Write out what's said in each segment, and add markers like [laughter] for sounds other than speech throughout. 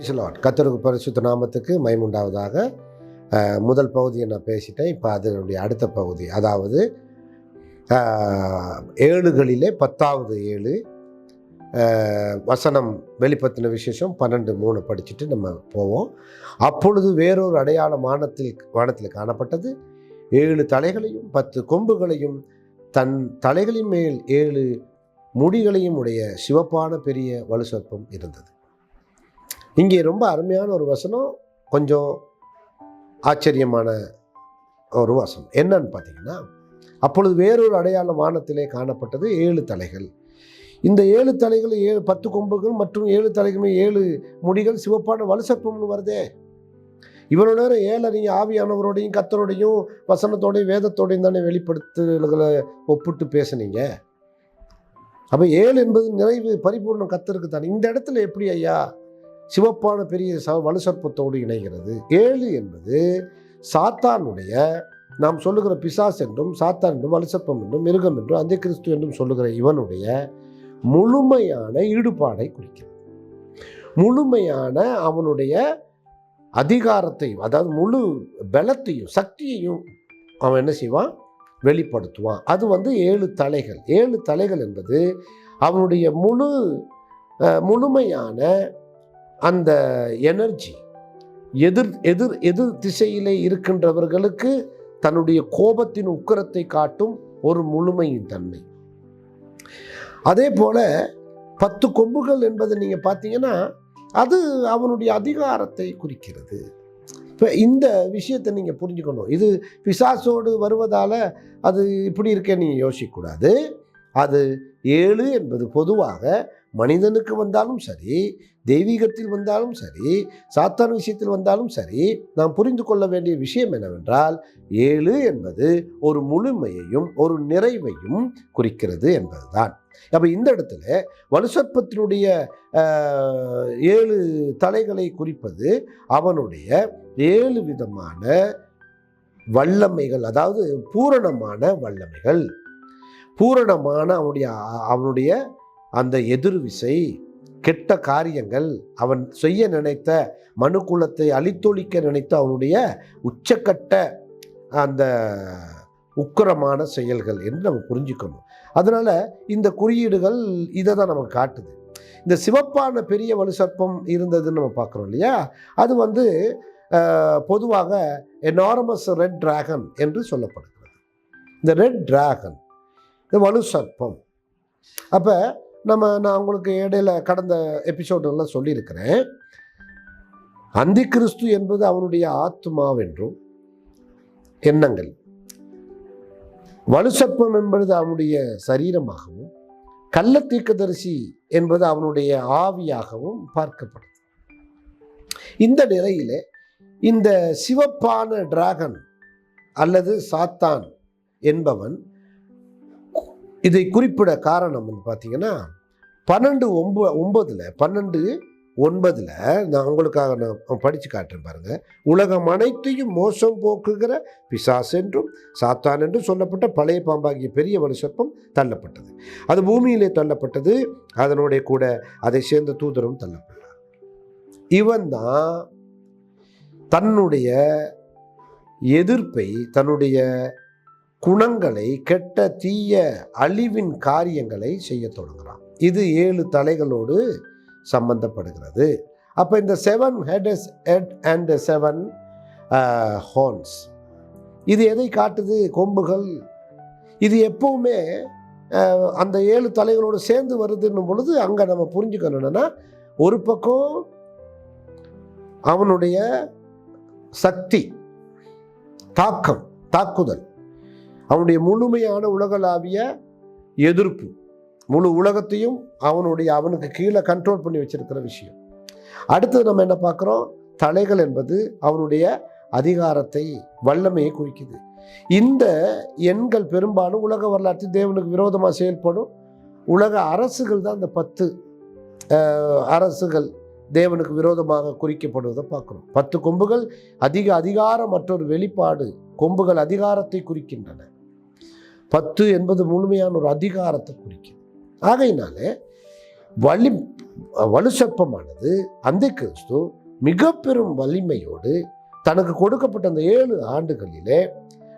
பிரேசலாட் கத்தருக்கு பரிசுத்த நாமத்துக்கு மைமுண்டாவதாக. முதல் பகுதியை நான் பேசிட்டேன். இப்போ அதனுடைய அடுத்த பகுதி. அதாவது ஏழுகளிலே பத்தாவது ஏழு. வசனம் வெளிப்படுத்தின விசேஷம் பன்னெண்டு மூணு படிச்சுட்டு நம்ம போவோம். அப்பொழுது வேறொரு அடையாளம் வானத்தில் வானத்தில் காணப்பட்டது. ஏழு தலைகளையும் பத்து கொம்புகளையும் தன் தலைகளின் மேல் ஏழு முடிகளையும் உடைய சிவப்பான பெரிய வலுசற்பம் இருந்தது. இங்கே ரொம்ப அருமையான ஒரு வசனம் கொஞ்சம் ஆச்சரியமான ஒரு வசனம். என்னன்னு பார்த்தீங்கன்னா அப்பொழுது வேறொரு அடையாளம் வானத்திலே காணப்பட்டது ஏழு தலைகள். இந்த ஏழு தலைகள் ஏழு பத்து கொம்புகள் மற்றும் ஏழு தலைகளுமே ஏழு முடிகள் சிவப்பான வலுசற்பம்னு வருதே. இவ்வளோ நேரம் ஏழறிஞ ஆவியானவரோடையும் கத்தரோடையும் வசனத்தோடையும் வேதத்தோடையும் தானே வெளிப்படுத்துகளை ஒப்பிட்டு பேசுனீங்க. அப்போ ஏழு என்பது நிறைவு பரிபூர்ணம் கத்தருக்கு தானே. இந்த இடத்துல எப்படி ஐயா? சிவப்பான பெரிய ச வலுசற்பத்தோடு இணைகிறது. ஏழு என்பது சாத்தானுடைய நாம் சொல்லுகிற பிசாஸ் என்றும் சாத்தான் என்றும் வலுசற்பம் என்றும் மிருகம் என்றும் அந்த கிறிஸ்து என்றும் சொல்லுகிற இவனுடைய முழுமையான ஈடுபாடை குறிக்கிறது. முழுமையான அவனுடைய அதிகாரத்தையும் அதாவது முழு பலத்தையும் சக்தியையும் அவன் என்ன செய்வான்? வெளிப்படுத்துவான். அது வந்து ஏழு தலைகள். ஏழு தலைகள் என்பது அவனுடைய முழு முழுமையான அந்த எனர்ஜி எதிர் எதிர் எதிர் திசையிலே இருக்கின்றவர்களுக்கு தன்னுடைய கோபத்தின் உக்கரத்தை காட்டும் ஒரு முழுமையின் தன்மை. அதே போல பத்து கொம்புகள் என்பதை நீங்கள் பார்த்தீங்கன்னா அது அவனுடைய அதிகாரத்தை குறிக்கிறது. இப்போ இந்த விஷயத்தை நீங்கள் புரிஞ்சுக்கணும். இது பிசாசோடு வருவதால் அது இப்படி இருக்க நீங்கள் யோசிக்கக்கூடாது. அது ஏழு என்பது பொதுவாக மனிதனுக்கு வந்தாலும் சரி தெய்வீகத்தில் வந்தாலும் சரி சாத்தான் விஷயத்தில் வந்தாலும் சரி நாம் புரிந்து கொள்ள வேண்டிய விஷயம் என்னவென்றால் ஏழு என்பது ஒரு முழுமையையும் ஒரு நிறைவையும் குறிக்கிறது என்பதுதான். அப்போ இந்த இடத்துல வலுசற்பத்தினுடைய ஏழு தலைகளை குறிப்பது அவனுடைய ஏழு விதமான வல்லமைகள் அதாவது பூரணமான வல்லமைகள். பூரணமான அவனுடைய அவனுடைய அந்த எதிர்விசை கெட்ட காரியங்கள் அவன் செய்ய நினைத்த மனுக்குலத்தை அழித்தொழிக்க நினைத்த அவனுடைய உச்சக்கட்ட அந்த உக்கிரமான செயல்கள் என்று நம்ம புரிஞ்சுக்கணும். அதனால் இந்த குறியீடுகள் இதை தான் நமக்கு காட்டுது. இந்த சிவப்பான பெரிய வலுசற்பம் இருந்ததுன்னு நம்ம பார்க்குறோம் இல்லையா? அது வந்து பொதுவாக எனாரமஸ் ரெட் டிராகன் என்று சொல்லப்படுகிறது. இந்த ரெட் டிராகன் இந்த வலுசற்பம் அப்போ நம்ம நான் உங்களுக்கு இடையில கடந்த எபிசோடெல்லாம் சொல்லியிருக்கிறேன். அந்தி கிறிஸ்து என்பது அவனுடைய ஆத்மாவென்றும் எண்ணங்கள். வலுசற்பம் என்பது அவனுடைய சரீரமாகவும் கள்ளத்தீக்கதரிசி என்பது அவனுடைய ஆவியாகவும் பார்க்கப்படுது. இந்த நிலையிலே இந்த சிவப்பான டிராகன் அல்லது சாத்தான் என்பவன் இதை குறிப்பிட காரணம் வந்து பார்த்தீங்கன்னா பன்னெண்டு ஒம்ப ஒன்பதில் பன்னெண்டு ஒன்பதில் நான் உங்களுக்காக நான் படித்து காட்டுறேன் பாருங்கள் உலகம் அனைத்தையும் மோசம் போக்குகிற பிசாஸ் என்றும் சாத்தான் என்றும் சொல்லப்பட்ட பழைய பாம்பாகிய பெரிய வலுசப்பம் தள்ளப்பட்டது. அது பூமியிலே தள்ளப்பட்டது அதனுடைய கூட அதை சேர்ந்த தூதரும் தள்ளப்பட்டார். இவன் தான் தன்னுடைய எதிர்ப்பை தன்னுடைய குணங்களை கெட்ட தீய அழிவின் காரியங்களை செய்ய தொடங்குறான். இது ஏழு தலைகளோடு சம்பந்தப்படுகிறது. அப்போ இந்த seven head head and seven horns இது எதை காட்டுது? கொம்புகள். இது எப்பவுமே அந்த ஏழு தலைகளோடு சேர்ந்து வருதுன்னும் பொழுது அங்கே நம்ம புரிஞ்சுக்கணும் ஒரு பக்கம் அவனுடைய சக்தி தாக்கம் தாக்குதல். அவனுடைய முழுமையான உலகளாவிய எதிர்ப்பு முழு உலகத்தையும் அவனுடைய அவனுக்கு கீழே கண்ட்ரோல் பண்ணி வச்சிருக்கிற விஷயம். அடுத்தது நம்ம என்ன பார்க்குறோம்? தலைகள் என்பது அவனுடைய அதிகாரத்தை வல்லமையை குறிக்குது. இந்த எண்கள் பெரும்பாலும் உலக வரலாற்றில் தேவனுக்கு விரோதமாக செயல்படும். உலக அரசுகள் தான் இந்த பத்து அரசுகள் தேவனுக்கு விரோதமாக குறிக்கப்படுவதை பார்க்குறோம். பத்து கொம்புகள் அதிக அதிகாரம் மற்றொரு வெளிப்பாடு கொம்புகள் அதிகாரத்தை குறிக்கின்றன. பத்து என்பது முழுமையான ஒரு அதிகாரத்தை குறிக்கும். ஆகையினால வலி வலுசற்பமானது அந்த கிறிஸ்து மிக பெரும் வலிமையோடு தனக்கு கொடுக்கப்பட்ட அந்த ஏழு ஆண்டுகளிலே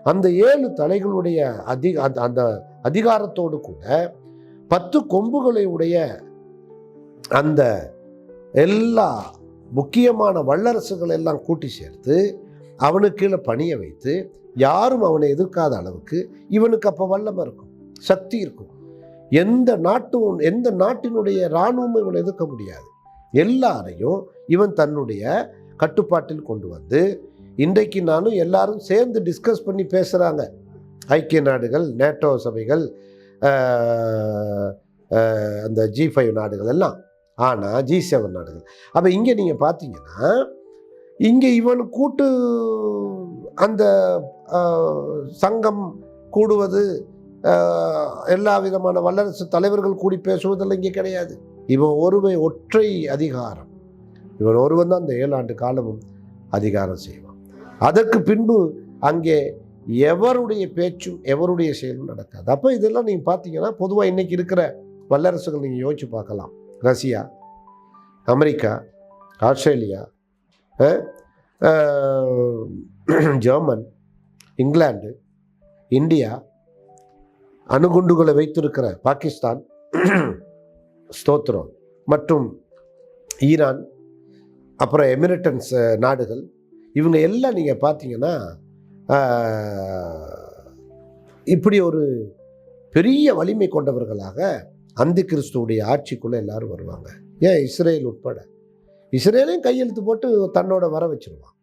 அந்த ஏழு தலைகளுடைய அதிக அந்த அந்த அதிகாரத்தோடு கூட பத்து கொம்புகளை உடைய அந்த எல்லா முக்கியமான வல்லரசுகள் எல்லாம் கூட்டி சேர்த்து அவனுக்கு கீழே பணிய வைத்து யாரும் அவனை எதிர்க்காத அளவுக்கு இவனுக்கு அப்போ வல்லமை இருக்கும் சக்தி இருக்கும். எந்த நாட்டும் எந்த நாட்டினுடைய இராணுவமும் இவனை எதிர்க்க முடியாது. எல்லாரையும் இவன் தன்னுடைய கட்டுப்பாட்டில் கொண்டு வந்து இன்றைக்கு நானும் எல்லாரும் சேர்ந்து டிஸ்கஸ் பண்ணி பேசுகிறாங்க ஐக்கிய நாடுகள் நேட்டோ சபைகள் அந்த ஜி ஃபைவ் நாடுகள் எல்லாம். ஆனால் ஜி செவன் நாடுகள். அப்போ இங்கே நீங்கள் பார்த்தீங்கன்னா இங்கே இவன் கூட்டு அந்த சங்கம் கூடுவது எல்லா விதமான வல்லரசு தலைவர்கள் கூடி பேசுவதெல்லாம் இங்கே கிடையாது. இவன் ஒருவை ஒற்றை அதிகாரம். இவன் ஒருவன் தான் அந்த ஏழாண்டு காலமும் அதிகாரம் செய்வான். அதற்கு பின்பு அங்கே எவருடைய பேச்சும் எவருடைய செயலும் நடக்காது. அப்போ இதெல்லாம் நீங்கள் பார்த்தீங்கன்னா பொதுவாக இன்றைக்கி இருக்கிற வல்லரசுகள் நீங்கள் யோசிச்சு பார்க்கலாம். Russia America Australia German England India அணுகுண்டுகளை வைத்திருக்கிற பாகிஸ்தான் ஸ்தோத்திரம் மற்றும் ஈரான் அப்புறம் எமிரட்டன்ஸ் நாடுகள் இவங்க எல்லாம் நீங்கள் பார்த்தீங்கன்னா இப்படி ஒரு பெரிய வலிமை கொண்டவர்களாக அந்த கிறிஸ்துவுடைய ஆட்சிக்குள்ளே எல்லாரும் வருவாங்க ஏன் இஸ்ரேல் உட்பட இஸ்ரேலையும் கையெழுத்து போட்டு தன்னோட வர வச்சிருவான்.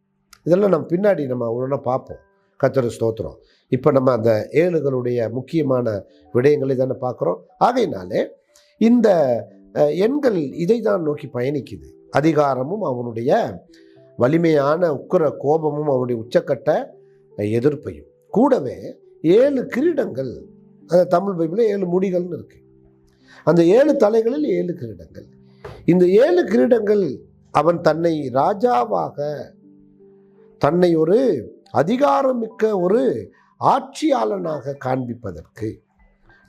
இதெல்லாம் நம்ம பின்னாடி நம்ம உடனே பார்ப்போம். கத்தர் ஸ்தோத்திரம். இப்போ நம்ம அந்த ஏழுகளுடைய முக்கியமான விடயங்களை தானே பார்க்குறோம். ஆகையினாலே இந்த எண்கள் இதை தான் நோக்கி பயணிக்குது. அதிகாரமும் அவனுடைய வலிமையான உக்கிர கோபமும் அவனுடைய உச்சக்கட்ட எதிர்ப்பையும். கூடவே ஏழு கிரீடங்கள் அந்த தமிழ் பைபிளில் ஏழு முடிகள்னு இருக்கு. அந்த ஏழு தலைகளில் ஏழு கிரீடங்கள். இந்த ஏழு கிரீடங்கள் அவன் தன்னை ராஜாவாக தன்னை ஒரு அதிகாரமிக்க ஒரு ஆட்சியாளனாக காண்பிப்பதற்கு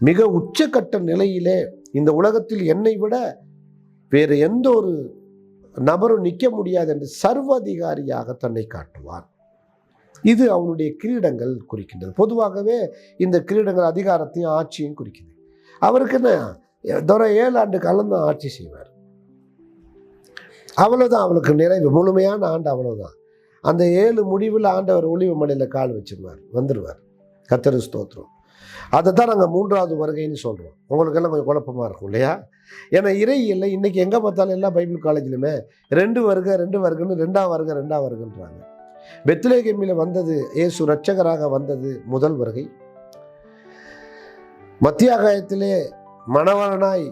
மிக உச்சக்கட்ட நிலையிலே இந்த உலகத்தில் என்னை விட வேறு எந்த ஒரு நபரும் நிற்க முடியாது என்று சர்வதிகாரியாக தன்னை காட்டுவான். இது அவனுடைய கிரீடங்கள் குறிக்கின்றது. பொதுவாகவே இந்த கிரீடங்கள் அதிகாரத்தையும் ஆட்சியும் குறிக்கிறது அவருக்கு என்ன தோற ஏழு ஆண்டு காலம் தான் ஆட்சி செய்வார். அவ்வளோதான் அவளுக்கு நிறைவு முழுமையான ஆண்டு அவ்வளோதான் அந்த ஏழு முடிவில் ஆண்டவர் ஒளிவு மலையில் கால் வச்சிருவார் வந்துடுவார் கத்தரு ஸ்தோத்திரம். அதை தான் நாங்கள் மூன்றாவது வருகைன்னு சொல்கிறோம் உங்களுக்கெல்லாம் கொஞ்சம் குழப்பமாக இருக்கும் இல்லையா? ஏன்னா இறை இல்லை. இன்றைக்கி எங்கே பார்த்தாலும் எல்லா பைபிள் காலேஜ்லையுமே ரெண்டு வருகை ரெண்டு வருகன்னு ரெண்டாம் வருகை ரெண்டாம் வருகன்றாங்க. பெத்லேகேமில் வந்தது இயேசு ரட்சகராக வந்தது முதல் வருகை. மத்தியாகாயத்திலே மணவாளனாய்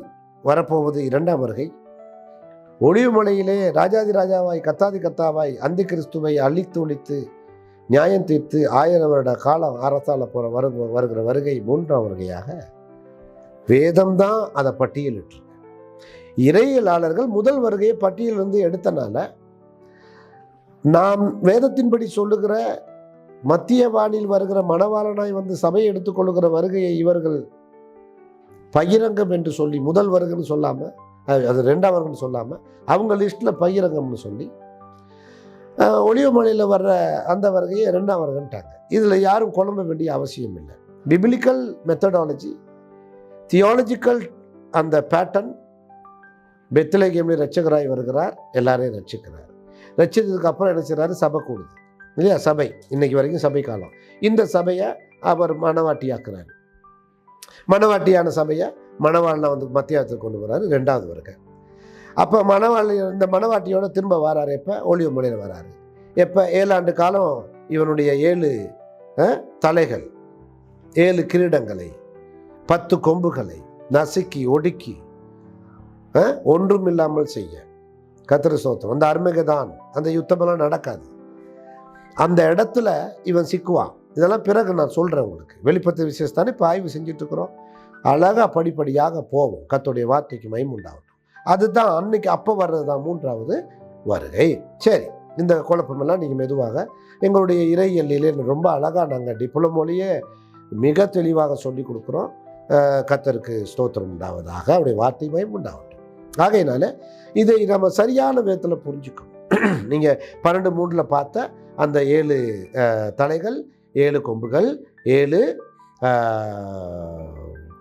வரப்போவது இரண்டாம் வருகை. ஒளிவுமலையிலே ராஜாதி ராஜாவாய் கத்தாதி கத்தாவாய் அந்தி கிறிஸ்துவை அழித்து ஒழித்து நியாயம் தீர்த்து ஆயிரம் வருட காலம் அரசால போகிற வரு வருகிற வருகை மூன்றாம் வருகையாக வேதம்தான் அதை பட்டியலிட்டு இறையியலாளர்கள் முதல் வருகையை பட்டியலிருந்து எடுத்தனால நாம் வேதத்தின்படி சொல்லுகிற மத்திய வானில் வருகிற மணவாளனாய் வந்து சபை எடுத்துக்கொள்ளுகிற வருகையை இவர்கள் பகிரங்கம் என்று சொல்லி முதல் வருகன்னு சொல்லாமல் அது ரெண்டாம் வருகன்னு சொல்லாமல் அவங்க லிஸ்ட்டில் பகிரங்கம்னு சொல்லி ஒளிவு மலையில் வர்ற அந்த வருகையை ரெண்டாவருகன்ட்டாங்க இதில் யாரும் குழம்ப வேண்டிய அவசியம் இல்லை. பிபிலிக்கல் மெத்தடாலஜி தியாலஜிக்கல் அந்த பேட்டர்ன் பெத்லேகேமில் ரட்சகராய் வருகிறார் எல்லாரையும் ரட்சிக்கிறார் ரட்சித்ததுக்கு அப்புறம் என்ன செய்கிறாரு சபை கூடுது. இல்லையா? சபை. இன்னைக்கு வரைக்கும் சபை காலம். இந்த சபையை அவர் மனவாட்டியாக்குறாரு. மனவாட்டியான சபையை மணவாளனை வந்து மத்தியானத்துக்கு கொண்டு போகிறாரு ரெண்டாவது வருகை. அப்போ மணவாளி இந்த மணவாட்டியோட திரும்ப வராரு எப்போ? ஒளிவு மொழியில் வராரு. எப்போ? ஏழாண்டு காலம் இவனுடைய ஏழு தலைகள் ஏழு கிரீடங்களை பத்து கொம்புகளை நசுக்கி ஒடுக்கி ஒன்றும் இல்லாமல் செய்ய. கத்திர சோத்தம் அந்த அருமைகதான் அந்த யுத்தமெல்லாம் நடக்காது. அந்த இடத்துல இவன் சிக்குவான். இதெல்லாம் பிறகு நான் சொல்கிறேன் உங்களுக்கு. வெளிப்பத்து விசேஷத்தானே இப்போ ஆய்வு செஞ்சுட்டு இருக்கிறோம். அழகாக படிப்படியாக போவோம் கத்துடைய வார்த்தைக்கு மைமுண்டாகட்டும் அதுதான் அன்னைக்கு அப்போ வர்றது தான் மூன்றாவது வருகை. சரி இந்த குழப்பமெல்லாம் நீங்கள் மெதுவாக எங்களுடைய இறையியலிலே ரொம்ப அழகாக நாங்கள் டிப்ளமோலேயே மிக தெளிவாக சொல்லி கொடுக்குறோம். கத்தருக்கு ஸ்தோத்திரம் உண்டாவதாக. அவருடைய வார்த்தை மயம் உண்டாகட்டும். ஆகையினால இதை நம்ம சரியான விதத்தில் புரிஞ்சுக்கணும். [clears throat] நீங்கள் பன்னெண்டு மூணில் பார்த்த அந்த ஏழு தலைகள் ஏழு கொம்புகள் ஏழு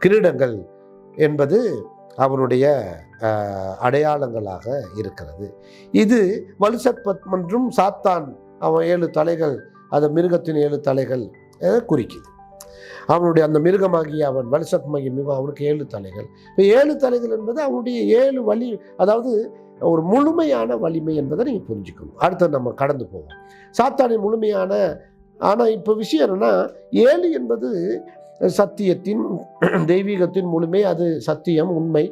கிரீடங்கள் என்பது அவனுடைய அடையாளங்களாக இருக்கிறது. இது வலுசத்பத் மற்றும் சாத்தான் அவன் ஏழு தலைகள் அந்த மிருகத்தின் ஏழு தலைகள் குறிக்குது. அவனுடைய அந்த மிருகமாகிய அவன் வலுசத்மகி மிருகம் அவனுக்கு ஏழு தலைகள். இப்போ ஏழு தலைகள் என்பது அவனுடைய ஏழு வலி அதாவது ஒரு முழுமையான வலிமை என்பதை நீங்கள் புரிஞ்சுக்கணும். அடுத்து நம்ம கடந்து போவோம். சாத்தானின் முழுமையான ஆனால் இப்போ விஷயம் என்னன்னா ஏழு என்பது சத்தியத்தின் தெய்வீகத்தின் முழுமை அது சத்தியம் உண்மை.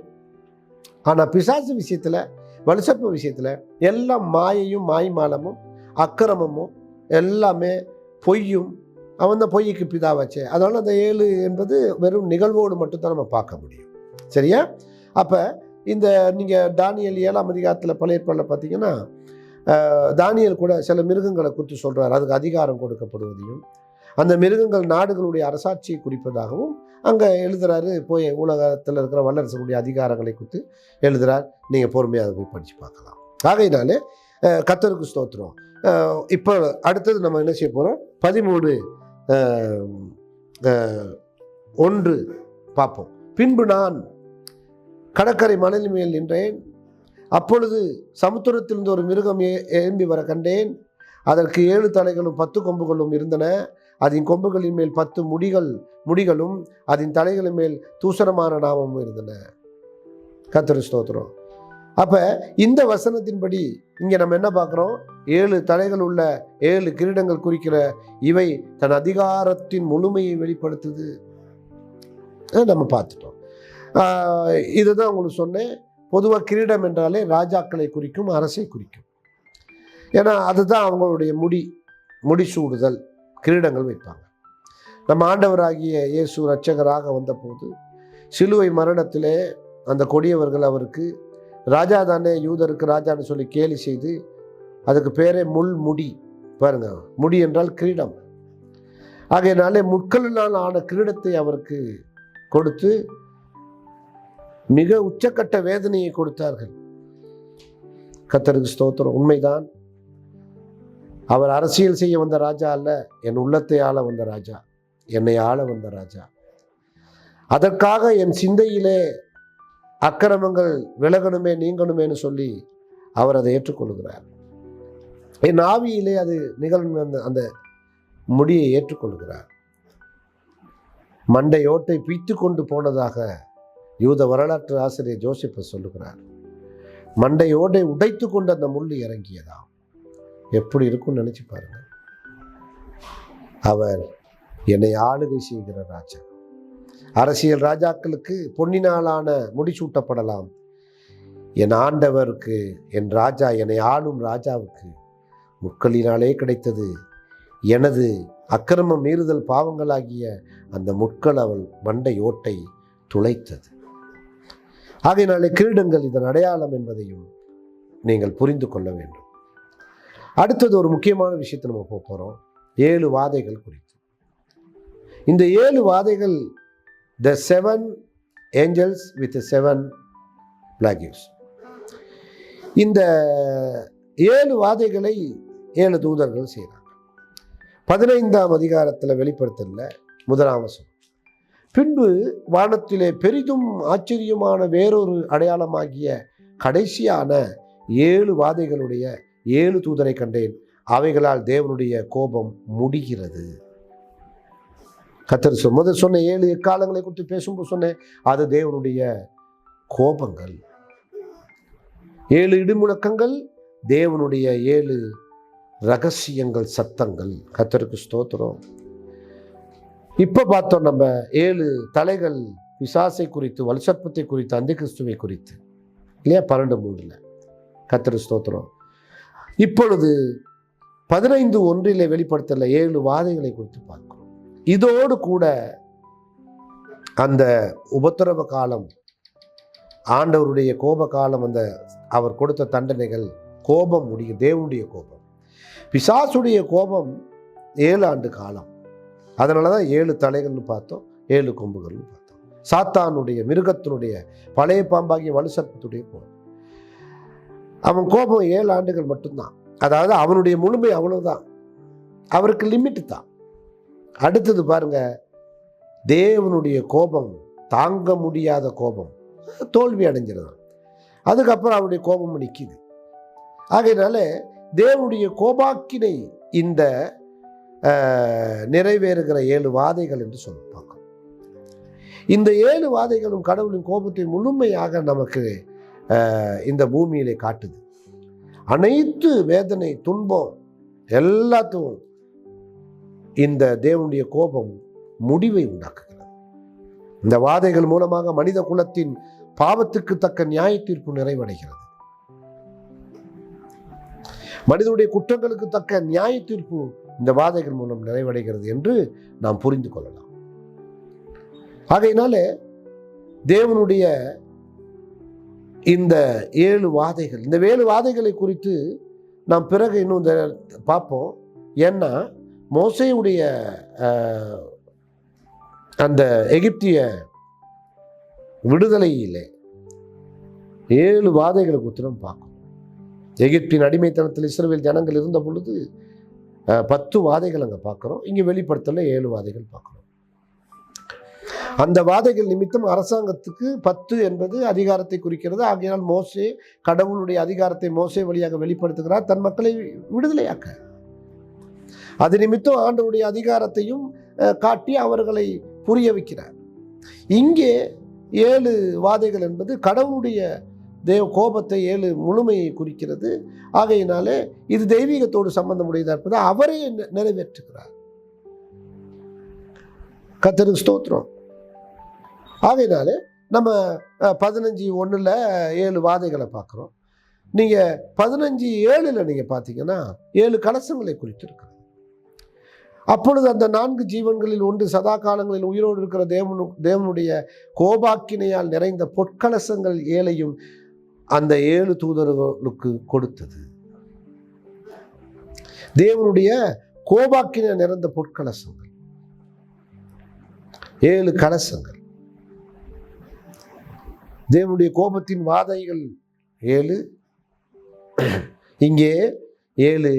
ஆனால் பிசாசு விஷயத்தில் வலுசப்ப விஷயத்தில் எல்லாம் மாயையும் மாய்மாலமும் அக்கிரமமும் எல்லாமே பொய்யும். அவன் தான் பொய்யுக்கு பிதாவாச்சே. அதனால் அந்த ஏழு என்பது வெறும் நிகழ்வோடு மட்டும்தான் நம்ம பார்க்க முடியும். சரியா? அப்போ இந்த நீங்கள் தானியல் ஏழாம் அதிகாரத்தில் பழைய ஏற்பாடில் பார்த்தீங்கன்னா தானியல் கூட சில மிருகங்களை குறித்து சொல்கிறார் அதுக்கு அதிகாரம் கொடுக்கப்படுவதையும் அந்த மிருகங்கள் நாடுகளுடைய அரசாட்சியை குறிப்பதாகவும் அங்கே எழுதுறாரு போய் உலகத்தில் இருக்கிற வல்லரசுடைய அதிகாரங்களை குறித்து எழுதுறார். நீங்கள் பொறுமையாக போய் படித்து பார்க்கலாம். ஆகையினாலே கத்தருக்கு ஸ்தோத்திரம். இப்போ அடுத்தது நம்ம என்ன செய்ய போகிறோம் பதிமூணு ஒன்று பார்ப்போம். பின்பு நான் கடற்கரை மணல் மேல் நின்றேன். அப்பொழுது சமுத்திரத்திலிருந்து ஒரு மிருகம் ஏ- எழும்பி வர கண்டேன். அதற்கு ஏழு தலைகளும் பத்து கொம்புகளும் இருந்தன. அதன் கொம்புகளின் மேல் பத்து முடிகள் முடிகளும் அதன் தலைகளின் மேல் தூசணமான நாமமும் இருந்தன. கத்திர ஸ்தோத்திரம். அப்போ இந்த வசனத்தின்படி இங்கே நம்ம என்ன பார்க்குறோம்? ஏழு தலைகள் உள்ள ஏழு கிரீடங்கள் குறிக்கிற இவை தன் அதிகாரத்தின் முழுமையை வெளிப்படுத்துது. நம்ம பார்த்துட்டோம். இதுதான் உங்களுக்கு சொன்னேன். பொதுவாக கிரீடம் என்றாலே ராஜாக்களை குறிக்கும் அரசை குறிக்கும். ஏன்னா அதுதான் அவங்களுடைய முடி முடிசூடுதல் கிரீடங்கள் வைப்பாங்க. நம்ம ஆண்டவராகிய இயேசு ரட்சகராக வந்தபோது சிலுவை மரணத்திலே அந்த கொடியவர்கள் அவருக்கு ராஜா தானே யூதருக்கு ராஜான்னு சொல்லி கேலி செய்து அதுக்கு பேரே முள் முடி. பாருங்க முடி என்றால் கிரீடம். ஆகையினாலே முட்களினால் ஆன கிரீடத்தை அவருக்கு கொடுத்து மிக உச்சக்கட்ட வேதனையை கொடுத்தார்கள். கத்தருக்கு ஸ்தோத்திரம். உண்மைதான். அவர் அரசியல் செய்ய வந்த ராஜா அல்ல என் உள்ளத்தை ஆள வந்த ராஜா என்னை ஆள வந்த ராஜா. அதற்காக என் சிந்தையிலே அக்கிரமங்கள் விலகணுமே நீங்கணுமேன்னு சொல்லி அவர் அதை ஏற்றுக்கொள்கிறார். என் ஆவியிலே அது நிகழும் அந்த அந்த முடியை ஏற்றுக்கொள்கிறார். மண்டையோட்டை பிய்த்து கொண்டு போனதாக யூத வரலாற்று ஆசிரியர் ஜோசிப்பர் சொல்லுகிறார். மண்டையோடை உடைத்து கொண்டு அந்த முள் இறங்கியதாம். எப்படி இருக்கும்னு நினச்சி பாருங்கள் அவர் என்னை ஆளுகை செய்கிற ராஜா. அரசியல் ராஜாக்களுக்கு பொன்னினாலான முடிசூட்டப்படலாம் என் ஆண்டவருக்கு என் ராஜா என்னை ஆளும் ராஜாவுக்கு முட்களினாலே கிடைத்தது. எனது அக்கிரம மீறுதல் பாவங்களாகிய அந்த முட்கள் அவள் மண்டை ஓட்டை துளைத்தது. ஆகையினாலே கிரீடங்கள் இதன் அடையாளம் என்பதையும் நீங்கள் புரிந்து கொள்ள வேண்டும். அடுத்தது ஒரு முக்கியமான விஷயத்தை நம்ம போக போகிறோம் ஏழு வாதைகள் குறித்து. இந்த ஏழு வாதைகள் the seven angels with seven plagues இந்த ஏழு வாதைகளை ஏழு தூதர்கள் செய்கிறாங்க பதினைந்தாம் அதிகாரத்தில் வெளிப்படுத்தல முதலாம் வசனம். பின்பு வானத்திலே பெரிதும் ஆச்சரியமான வேறொரு அடையாளமாகிய கடைசியான ஏழு வாதைகளுடைய ஏழு தூதரை கண்டேன். அவைகளால் தேவனுடைய கோபம் முடிகிறது. கத்தர் சொல் முதல் சொன்ன ஏழு எக்காலங்களை குறித்து பேசும்போது சொன்னேன். அது தேவனுடைய கோபங்கள். ஏழு இடிமுழக்கங்கள் தேவனுடைய ஏழு ரகசியங்கள் சத்தங்கள். கத்தருக்கு ஸ்தோத்திரம். இப்போ பார்த்தோம் நம்ம ஏழு தலைகள் விசாசை குறித்து வலுசற்பத்தை குறித்து அந்த கிறிஸ்துவை குறித்து. இல்லையா? பன்னெண்டு மூணில். கத்திர ஸ்தோத்திரம். இப்பொழுது பதினைந்து ஒன்றிலே வெளிப்படுத்தல ஏழு வாதைகளை குறித்து பார்க்கிறோம். இதோடு கூட அந்த உபத்திரவ காலம் ஆண்டவருடைய கோப காலம் அந்த அவர் கொடுத்த தண்டனைகள் கோபம் முடியும் தேவனுடைய கோபம். பிசாசுடைய கோபம் ஏழு ஆண்டு காலம். அதனால தான் ஏழு தலைகள்னு பார்த்தோம் ஏழு கொம்புகள்னு பார்த்தோம். சாத்தானுடைய மிருகத்தினுடைய பழைய பாம்பாகிய வலுசத்துடைய கோபம். அவன் கோபம் ஏழு ஆண்டுகள் மட்டும்தான். அதாவது அவனுடைய முழுமை அவ்வளவுதான். அவருக்கு லிமிட் தான். அடுத்தது பாருங்க தேவனுடைய கோபம் தாங்க முடியாத கோபம் தோல்வி அடைஞ்சிருதான் அதுக்கப்புறம் அவருடைய கோபம் நிற்கிது ஆகையினால தேவனுடைய கோபாக்கினை இந்த நிறைவேறுகிற ஏழு வாதைகள் என்று சொல்ல இந்த ஏழு வாதைகளும் கடவுளின் கோபத்தை முழுமையாக நமக்கு இந்த பூமியிலே காட்டுது. அனைத்து வேதனை துன்பம் எல்லாத்துக்கும் இந்த தேவனுடைய கோபம் முடிவை உண்டாக்குகிறது. இந்த வாதைகள் மூலமாக மனித குலத்தின் பாவத்துக்கு தக்க நியாய தீர்ப்பு நிறைவடைகிறது. மனிதனுடைய குற்றங்களுக்கு தக்க நியாய தீர்ப்பு இந்த வாதைகள் மூலம் நிறைவடைகிறது என்று நாம் புரிந்து கொள்ளலாம். ஆகையினால தேவனுடைய இந்த ஏழு வாதைகள் இந்த ஏழு வாதைகளை குறித்து நாம் பிறகு இன்னும் இந்த பார்ப்போம். ஏன்னா மோசையுடைய அந்த எகிப்திய விடுதலையிலே ஏழு வாதைகளை உத்தரம் பார்க்கும் எகிப்தின் அடிமைத்தனத்தில் இஸ்ரவேல் ஜனங்கள் இருந்த பொழுது பத்து வாதைகள் அங்கே பார்க்குறோம். இங்கே வெளிப்படுத்தல ஏழு வாதைகள் பார்க்குறோம். அந்த வாதைகள் நிமித்தம் அரசாங்கத்துக்கு பத்து என்பது அதிகாரத்தை குறிக்கிறது. ஆகையால் மோசே கடவுளுடைய அதிகாரத்தை மோசே வழியாக வெளிப்படுத்துகிறார். தன் மக்களை விடுதலையாக்க. அது நிமித்தம் ஆண்டவருடைய அதிகாரத்தையும் காட்டி அவர்களை புரிய வைக்கிறார். இங்கே ஏழு வாதைகள் என்பது கடவுளுடைய தேவ கோபத்தை ஏழு முழுமையை குறிக்கிறது. ஆகையினாலே இது தெய்வீகத்தோடு சம்பந்தமுடையதாக இருப்பது அவரே நிறைவேற்றுகிறார். கத்திரி ஸ்தோத்திரம். ஆகையினால நம்ம பதினஞ்சு ஒன்றில் ஏழு வாதைகளை பார்க்குறோம். நீங்கள் பதினஞ்சு ஏழில் நீங்கள் பார்த்தீங்கன்னா ஏழு கலசங்களை குறித்திருக்கிறது. அப்பொழுது அந்த நான்கு ஜீவன்களில் ஒன்று சதா காலங்களில் உயிரோடு இருக்கிற தேவனு தேவனுடைய கோபாக்கினையால் நிறைந்த பொற்கலசங்கள் ஏழையும் அந்த ஏழு தூதர்களுக்கு கொடுத்தது. தேவனுடைய கோபாக்கினை நிறைந்த பொற்கலசங்கள். ஏழு கலசங்கள். தேவனுடைய கோபத்தின் வாதைகள் ஏழு. இங்கே ஏழு.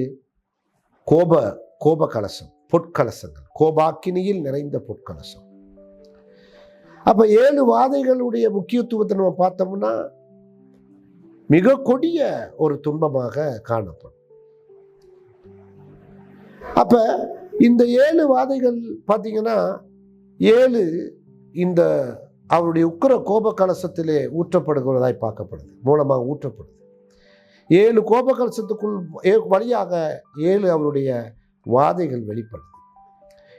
கோப கோப கலசம் பொற்கலசங்கள். கோபாக்கினியில் நிறைந்த பொற்கலசம். அப்ப ஏழு வாதைகளுடைய முக்கியத்துவத்தை நம்ம பார்த்தோம்னா மிக கொடிய ஒரு துன்பமாக காணப்படும். அப்ப இந்த ஏழு வாதைகள் பார்த்தீங்கன்னா ஏழு இந்த அவருடைய உக்கிர கோப கலசத்திலே ஊற்றப்படுகிறதாய் பார்க்கப்படுது. மூலமாக ஊற்றப்படுது. ஏழு கோப கலசத்துக்குள் வழியாக ஏழு அவருடைய வாதைகள் வெளிப்படுது.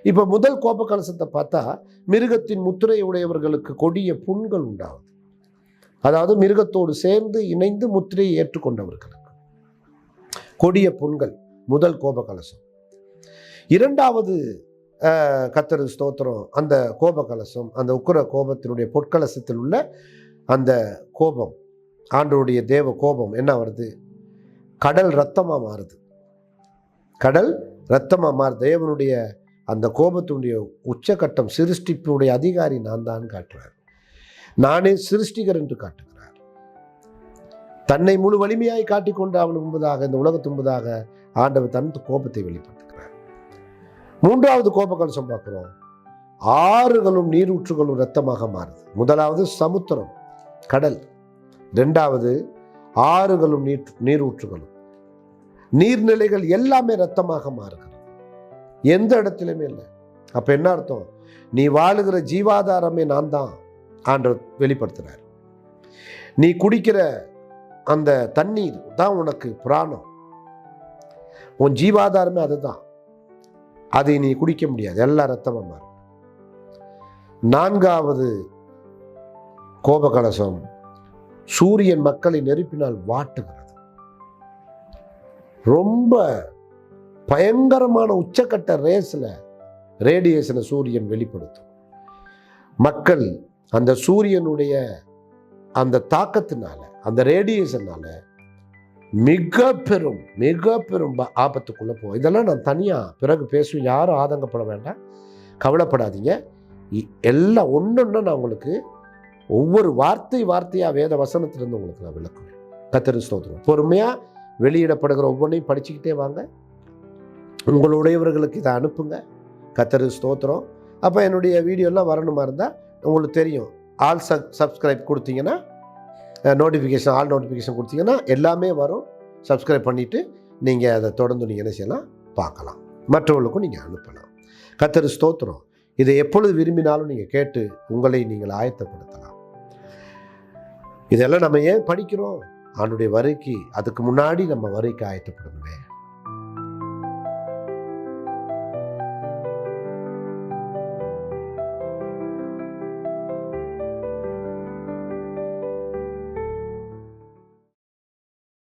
இப்போ முதல் கோப கலசத்தை பார்த்தா மிருகத்தின் முத்திரை உடையவர்களுக்கு கொடிய புண்கள் உண்டாகுது. அதாவது மிருகத்தோடு சேர்ந்து இணைந்து முத்திரையை ஏற்றுக்கொண்டவர்களுக்கு கொடிய புண்கள் முதல் கோப கலசம் இரண்டாவது கத்தரு ஸ்தோத்திரம். அந்த கோப கலசம் அந்த உக்கிர கோபத்தினுடைய பொற்கலசத்தில் உள்ள அந்த கோபம் ஆண்டோடைய தேவ கோபம் என்ன வருது? கடல் ரத்தமாக மாறுது. கடல் ரத்தமாக மாறு தேவனுடைய அந்த கோபத்தினுடைய உச்சகட்டம் சிருஷ்டிப்புடைய அதிகாரி நான் தான் காட்டுறார். நானே சிருஷ்டிகர் என்று காட்டுகிறார். தன்னை முழு வலிமையாய் காட்டிக்கொண்டு அவள் முன்பதாக இந்த உலகத்து முன்பதாக ஆண்டவர் தன் கோபத்தை வெளிப்படுத்துகிறார். மூன்றாவது கோபகலசம் பார்க்குறோம் ஆறுகளும் நீரூற்றுகளும் ரத்தமாக மாறுது. முதலாவது சமுத்திரம் கடல். ரெண்டாவது ஆறுகளும் நீர் நீரூற்றுகளும். நீர்நிலைகள் எல்லாமே ரத்தமாக மாறுகிறது. எந்த இடத்துலையுமே இல்லை. அப்போ என்ன அர்த்தம்? நீ வாழுகிற ஜீவாதாரமே நான் தான் ஆண்டவர் வெளிப்படுத்துகிறார் நீ குடிக்கிற அந்த தண்ணீர் தான் உனக்கு புராணம். உன் ஜீவாதாரமே அதுதான். அதை நீ குடிக்க முடியாது. எல்லாம் ரத்தமா மாறும். நான்காவது கோபகலசம். சூரியன் மக்களை நெருப்பினால் வாட்டுகிறது. ரொம்ப பயங்கரமான உச்சக்கட்ட ரேஸில் ரேடியேஷனை சூரியன் வெளிப்படுத்தும். மக்கள் அந்த சூரியனுடைய அந்த தாக்கத்தினால அந்த ரேடியேஷனால மிக பெரும் மிக பெரும் ஆபத்துக்குள்ளே போவோம் போகும் இதெல்லாம் நான் தனியாக பிறகு பேசுவேன். யாரும் ஆதங்கப்பட வேண்டாம். கவலைப்படாதீங்க. இ- எல்லாம் ஒன்று நான் உங்களுக்கு ஒவ்வொரு வார்த்தை வார்த்தையாக வேத வசனத்திலிருந்து உங்களுக்கு நான் விளக்குவேன். கத்தரு ஸ்தோத்திரம். பொறுமையாக வெளியிடப்படுகிற ஒவ்வொன்றையும் படிச்சுக்கிட்டே வாங்க. உங்களுடையவர்களுக்கு இதை அனுப்புங்க. கத்தரு ஸ்தோத்திரம். அப்போ என்னுடைய வீடியோலாம் வரணுமா இருந்தால் உங்களுக்கு தெரியும். ஆல் சப் சப்ஸ்கிரைப் கொடுத்தீங்கன்னா நோட்டிஃபிகேஷன் ஆல் நோட்டிஃபிகேஷன் கொடுத்தீங்கன்னா எல்லாமே வரும். சப்ஸ்கிரைப் பண்ணிவிட்டு நீங்கள் அதை தொடர்ந்து நீங்கள் என்ன செய்யலாம்? பார்க்கலாம். மற்றவர்களுக்கும் நீங்கள் அனுப்பலாம். கத்தரு ஸ்தோத்திரம். இதை எப்பொழுது விரும்பினாலும் நீங்கள் கேட்டு உங்களை நீங்கள் ஆயத்தப்படுத்தலாம். இதெல்லாம் நம்ம ஏன் படிக்கிறோம்? அவனுடைய வரைக்கு அதுக்கு முன்னாடி நம்ம வரைக்கு ஆயத்தப்படணுமே